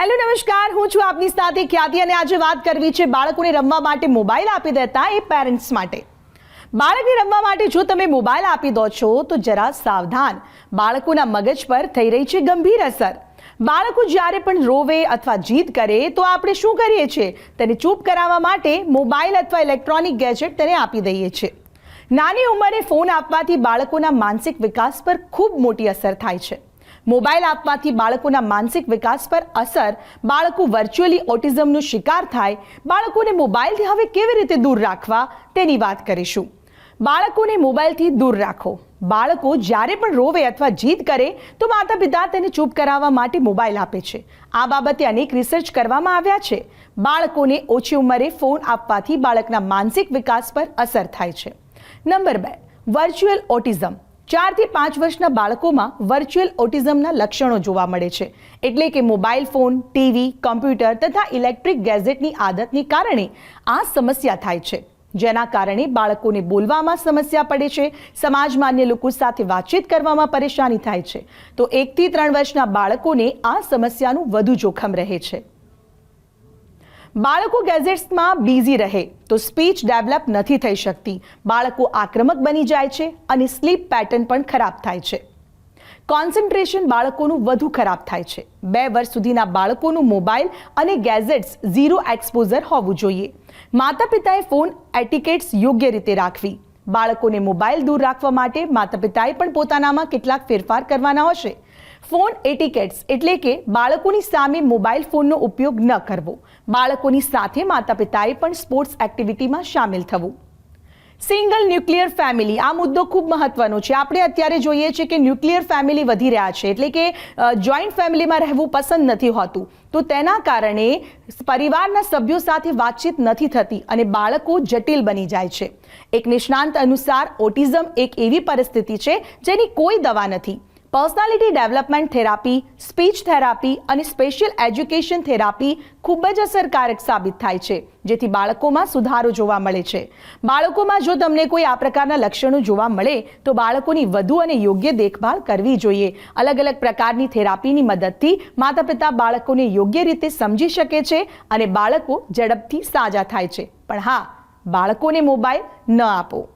Hello, નમસ્કાર. હું છું આપની સાથે ખ્યાતિ અને આજે વાત કરવી છે બાળકોને રમવા માટે મોબાઈલ આપી દેતા એ પેરેન્ટ્સ માટે. બાળકને રમવા માટે જો તમે મોબાઈલ આપી દો છો, તો જરા સાવધાન. બાળકોના મગજ પર થઈ રહી છે ગંભીર અસર. બાળકો જ્યારે પણ રોવે અથવા જીદ કરે, તો આપણે શું કરીએ છીએ? તેને ચૂપ કરાવવા માટે મોબાઈલ અથવા ઇલેક્ટ્રોનિક ગેજેટ તેને આપી દઈએ છીએ. નાની ઉંમરે ફોન આપવાથી બાળકોના માનસિક વિકાસ પર ખૂબ મોટી અસર થાય છે. મોબાઈલ આપવાથી બાળકોના માનસિક વિકાસ પર અસર, બાળકો વર્ચ્યુઅલી ઓટિઝમનો શિકાર થાય, બાળકોને મોબાઈલથી હવે કેવી રીતે દૂર રાખવા, તેની વાત કરીશું. બાળકોને મોબાઈલથી દૂર રાખો. બાળકો જ્યારે પણ રોવે અથવા જીદ કરે, તો માતા પિતા તેને ચૂપ કરાવવા માટે મોબાઈલ આપે છે. આ બાબતે અનેક રિસર્ચ કરવામાં આવ્યા છે. બાળકોને ઓછી ઉંમરે ફોન આપવાથી બાળકના માનસિક વિકાસ પર અસર થાય છે. નંબર બે વર્ચ્યુઅલ ઓટિઝમ ચારથી પાંચ વર્ષના બાળકોમાં વર્ચ્યુઅલ ઓટિઝમના લક્ષણો જોવા મળે છે. એટલે કે મોબાઈલ ફોન ટીવી કમ્પ્યુટર તથા ઇલેક્ટ્રિક ગેઝેટની આદતને કારણે આ સમસ્યા થાય છે. જેના કારણે બાળકોને બોલવામાં સમસ્યા પડે છે, સમાજમાં અન્ય લોકો સાથે વાતચીત કરવામાં પરેશાની થાય છે. તો એકથી ત્રણ વર્ષના બાળકોને આ સમસ્યાનું વધુ જોખમ રહે છે. બાળકો ગેઝેટ્સમાં બિઝી રહે તો સ્પીચ ડેવલપ નથી થઈ શકતી. બાળકો આક્રમક બની જાય છે અને સ્લીપ પેટર્ન પણ ખરાબ થાય છે. કોન્સન્ટ્રેશન બાળકોનું વધુ ખરાબ થાય છે. બે વર્ષ સુધીના બાળકોનું મોબાઈલ અને ગેઝેટ્સ ઝીરો એક્સપોઝર હોવું જોઈએ. માતા પિતાએ ફોન એટિકેટ્સ યોગ્ય રીતે રાખવી. બાળકોને મોબાઈલ દૂર રાખવા માટે માતા પિતાએ પણ પોતાનામાં કેટલાક ફેરફાર કરવાના હશે. ફોન એટિકેટ્સ એટલે કે બાળકોની સામે મોબાઈલ ફોનનો ઉપયોગ ન કરવો. બાળકોની સાથે માતા પિતાએ પણ સ્પોર્ટ્સ એક્ટિવિટીમાં સામેલ થવું. Single nuclear family. આ મુદ્દો ખૂબ મહત્વનો છે. આપણે અત્યારે જોઈએ છીએ કે ન્યુક્લિયર ફેમિલી વધી રહ્યા છે. એટલે કે જોઈન્ટ ફેમિલીમાં રહેવું પસંદ નથી હોતું. તો તેના કારણે પરિવારના સભ્યો સાથે વાતચીત નથી થતી અને બાળકો જટિલ બની જાય છે. એક નિષ્ણાંત અનુસાર ઓટિઝમ એક એવી પરિસ્થિતિ છે જેની કોઈ દવા નથી. Personality development therapy, speech therapy અને સ્પેશિયલ એજ્યુકેશન થેરાપી ખૂબ જ અસરકારક સાબિત થાય છે, જેથી બાળકોમાં સુધારો જોવા મળે છે. બાળકોમાં જો તમને કોઈ આ પ્રકારના લક્ષણો જોવા મળે, તો બાળકોની વધુ અને યોગ્ય દેખભાળ કરવી જોઈએ. અલગ અલગ પ્રકારની થેરાપીની મદદથી માતા પિતા બાળકોને યોગ્ય રીતે સમજી શકે છે અને બાળકો ઝડપથી સાજા થાય છે. પણ હા, બાળકોને મોબાઈલ ન આપો.